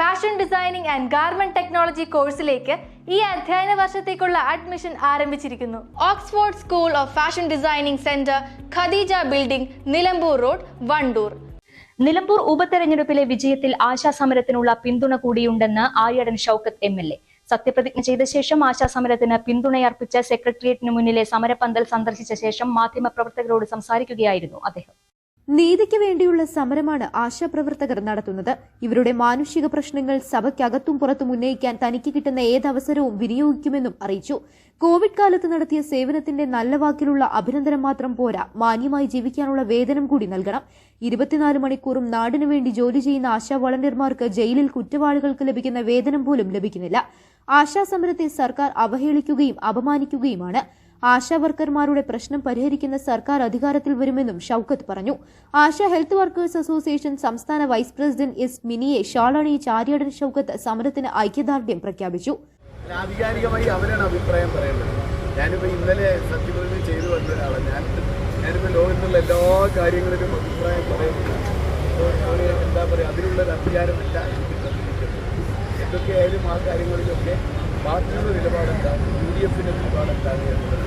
Fashion designing and garment technology കോഴ്സിലേക്ക് ഈ അധ്യയന വർഷത്തേക്കുള്ള അഡ്മിഷൻ ആരംഭിച്ചിരിക്കുന്നു. Oxford school of fashion designing centre Khadeeja building Nilambur road Wandoor Nilambur ഉപതെരഞ്ഞെടുപ്പിലെ വിജയത്തിൽ ആശാസമരത്തിനുള്ള പിന്തുണ കൂടിയുണ്ടെന്ന് Aryadan Shoukath M L A. സത്യപ്രതിജ്ഞ ചെയ്ത ശേഷം ആശാസമരത്തിന് പിന്തുണയർപ്പിച്ച സെക്രട്ടേറിയറ്റിന് മുന്നിലെ സമരപന്തൽ സന്ദർശിച്ച ശേഷം മാധ്യമപ്രവർത്തകരോട് സംസാരിക്കുകയായിരുന്നു അദ്ദേഹം. നീതിക്ക് വേണ്ടിയുള്ള സമരമാണ് ആശാപ്രവർത്തകർ നടത്തുന്നത്. ഇവരുടെ മാനുഷിക പ്രശ്നങ്ങൾ സഭയ്ക്കകത്തും പുറത്തും ഉന്നയിക്കാൻ തനിക്ക് കിട്ടുന്ന ഏതവസരവും വിനിയോഗിക്കുമെന്നും അറിയിച്ചു. കോവിഡ് കാലത്ത് നടത്തിയ സേവനത്തിന്റെ നല്ല വാക്കിലുള്ള അഭിനന്ദനം മാത്രം പോരാ മാന്യമായി ജീവിക്കാനുള്ള വേതനം കൂടി നൽകണം. ഇരുപത്തിനാല് മണിക്കൂറും നാടിനു വേണ്ടി ജോലി ചെയ്യുന്ന ആശാ വളണ്ടിയർമാർക്ക് ജയിലിൽ കുറ്റവാളികൾക്ക് ലഭിക്കുന്ന വേതനം പോലും ലഭിക്കുന്നില്ല. ആശാ സമരത്തെ സർക്കാർ അവഹേളിക്കുകയും അപമാനിക്കുകയുമാണ്. ആശാ വർക്കർമാരുടെ പ്രശ്നം പരിഹരിക്കുന്ന സർക്കാർ അധികാരത്തിൽ വരുമെന്നും ഷൌക്കത്ത് പറഞ്ഞു. ആശാ ഹെൽത്ത് വർക്കേഴ്സ് അസോസിയേഷൻ സംസ്ഥാന വൈസ് പ്രസിഡന്റ് എസ് മിനിയെ ഷാളണിയിച്ച് ആര്യാടൻ ഷൌക്കത്ത് സമരത്തിന് ഐക്യദാർഢ്യം പ്രഖ്യാപിച്ചു. ആധികാരികമായി അവരാണ് അഭിപ്രായം പറയേണ്ടത്. ഞാനിപ്പോൾ ഇന്നലെ സത്യപ്രതിജ്ഞ ചെയ്തു വന്ന ഒരാളാണ്. ഞാൻ ഞാനിപ്പോൾ ലോകത്തുള്ള എല്ലാ കാര്യങ്ങളിലും അഭിപ്രായം പറയുന്നില്ല. ഒരു എന്താ പറയുക അതിനുള്ളൊരു അധികാരമല്ല എനിക്ക് എന്തൊക്കെയായാലും ആ കാര്യങ്ങളിലൊക്കെ പാർട്ടിയുടെ നിലപാടെന്താണ് യു ഡി എഫിന്റെ നിലപാടെന്താണ് എന്നുള്ളത്